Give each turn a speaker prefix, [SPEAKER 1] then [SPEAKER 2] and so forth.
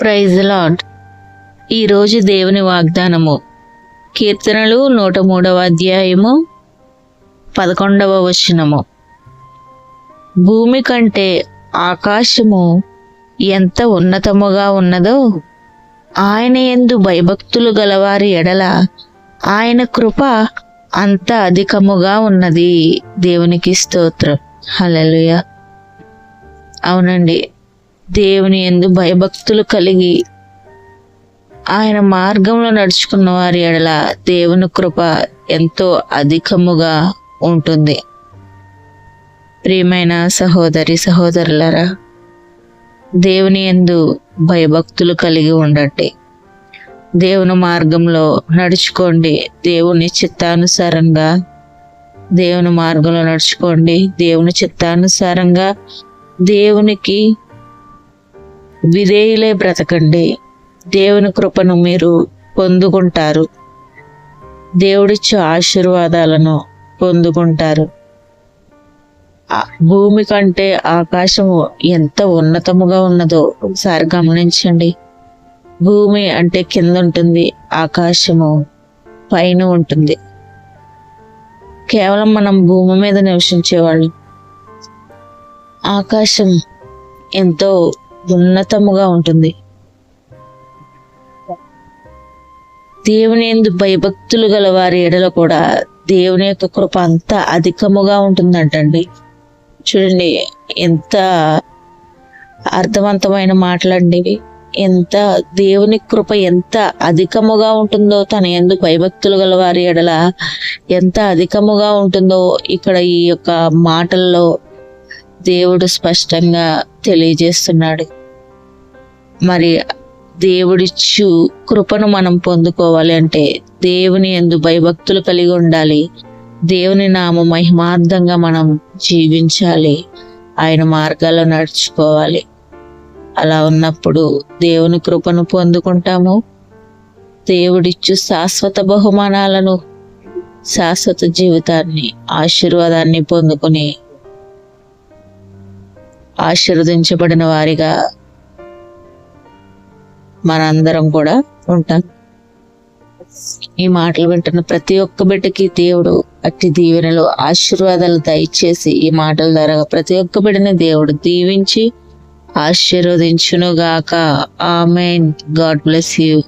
[SPEAKER 1] Praise lord ఈరోజు దేవుని వాగ్దానము. కీర్తనలు నూట మూడవ అధ్యాయము పదకొండవ వచనము. భూమి కంటే ఆకాశము ఎంత ఉన్నతముగా ఉన్నదో ఆయన ఎందు భయభక్తులు గలవారి ఎడల ఆయన కృప అంత అధికముగా ఉన్నది. దేవునికి స్తోత్రం. హలలుయ అవునండి. దేవుని ఎందు భయభక్తులు కలిగి ఆయన మార్గంలో నడుచుకున్న వారి ఎడల దేవుని కృప ఎంతో అధికముగా ఉంటుంది. ప్రియమైన సహోదరి సహోదరులరా దేవుని ఎందు భయభక్తులు కలిగి ఉండండి. దేవుని మార్గంలో నడుచుకోండి. దేవుని చిత్తానుసారంగా దేవుని మార్గంలో నడుచుకోండి. దేవుని చిత్తానుసారంగా దేవునికి విధేయులే బ్రతకండి. దేవుని కృపను మీరు పొందుకుంటారు. దేవుడిచ్చే ఆశీర్వాదాలను పొందుకుంటారు. భూమి కంటే ఆకాశము ఎంత ఉన్నతముగా ఉన్నదో ఒకసారి గమనించండి. భూమి అంటే కింద ఉంటుంది ఆకాశము పైన ఉంటుంది. కేవలం మనం భూమి మీద నివసించేవాళ్ళు ఆకాశం ఎంతో ఉన్నతముగా ఉంటుంది. దేవుని ఎందు భయభక్తులు గల వారి ఎడల కూడా దేవుని యొక్క కృప అంత అధికముగా ఉంటుందంటండి. చూడండి ఎంత అర్థవంతమైన మాటలండి ఎంత దేవుని కృప ఎంత అధికముగా ఉంటుందో తన ఎందు భయభక్తులు గల వారి ఎడల ఎంత అధికముగా ఉంటుందో ఇక్కడ ఈ యొక్క మాటల్లో దేవుడు స్పష్టంగా తెలియజేస్తున్నాడు. మరి దేవుడిచ్చు కృపను మనం పొందుకోవాలి అంటే దేవుని ఎందు భయభక్తులు కలిగి ఉండాలి. దేవుని నామ మహిమార్థంగా మనం జీవించాలి. ఆయన మార్గాల్లో నడుచుకోవాలి. అలా ఉన్నప్పుడు దేవుని కృపను పొందుకుంటాము. దేవుడిచ్చు శాశ్వత బహుమానాలను శాశ్వత జీవితాన్ని ఆశీర్వాదాన్ని పొందుకుని ఆశీర్వదించబడిన వారిగా మనందరం కూడా ఉంటాం. ఈ మాటలు వింటున్న ప్రతి ఒక్క బిడ్డకి దేవుడు అట్టి దీవెనలు ఆశీర్వాదాలు దయచేసి ఈ మాటల ద్వారా ప్రతి ఒక్క బిడ్డని దేవుడు దీవించి ఆశీర్వదించునుగాక. ఆమెన్. God bless you.